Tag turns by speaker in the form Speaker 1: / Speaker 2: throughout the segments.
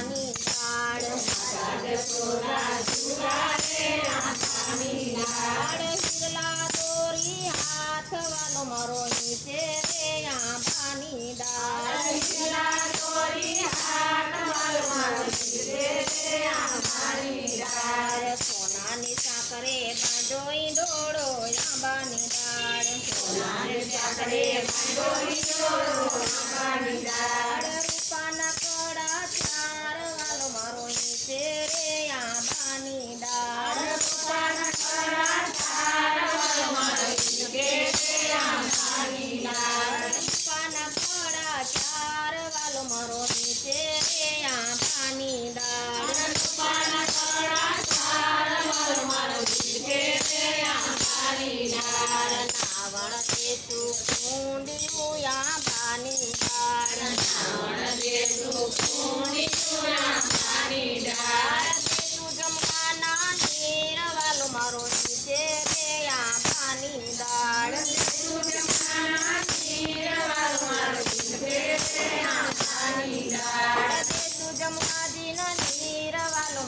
Speaker 1: આંબાની દાળ હિરલા દોરી હાથ વાલો મારો નીચે રે આંબાની દાળ દાળ સોનાની સાકરે બાંધો ઈંડોળો આંબાની દાળ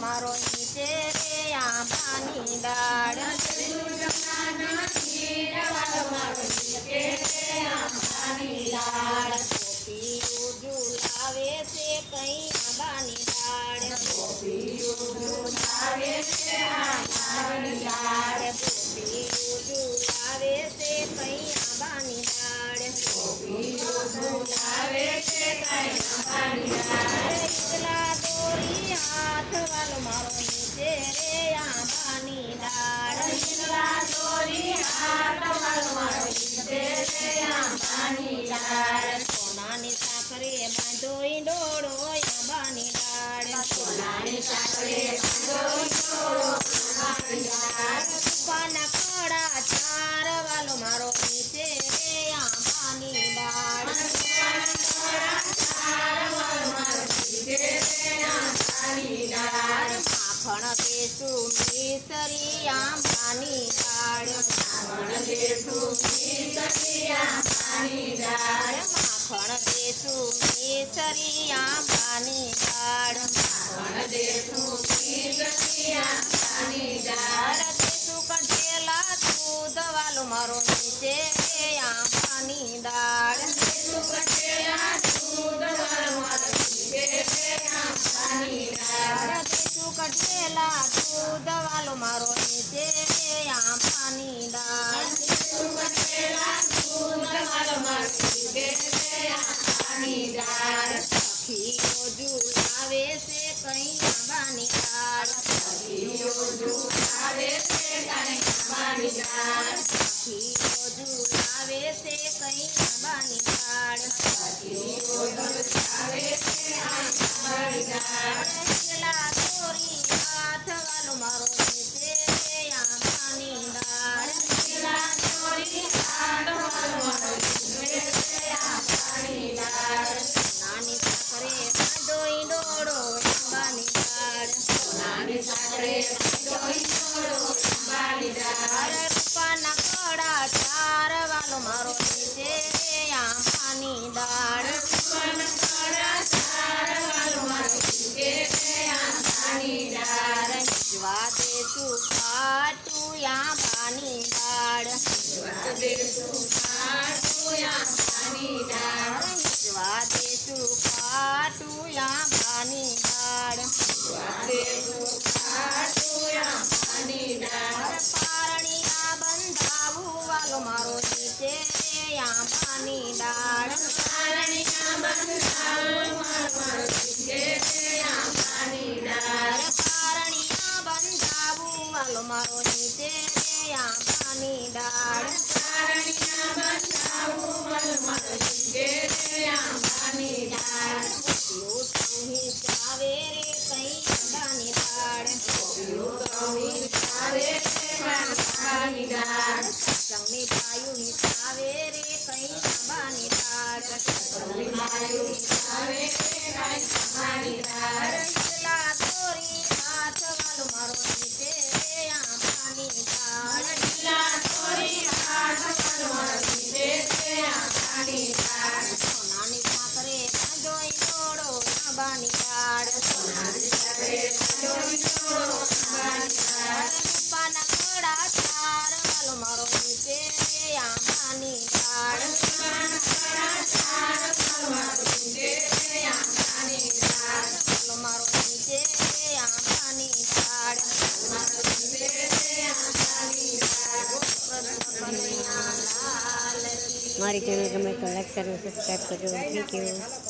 Speaker 1: મારો નીચે રે આંબાની દાળ દેશું આંબાની દાળ ગોપીઓ છે કઈ આંબાની દાળ. ગોપીઓ છે કઈ દાળ સખીઓ ઝુલાવે છે કઈ મારો નીચે રે આંબાની દાળ નાની સાકરે બાંધો ઈંડોળો આંબાની દાળ દેશું ખાટું આંબાની દાળ જવા દેશું એટલું મારી
Speaker 2: ચેનલ ગમે તો લાઈક કરો સબસ્ક્રાઈબ કરજો થેન્ક યુ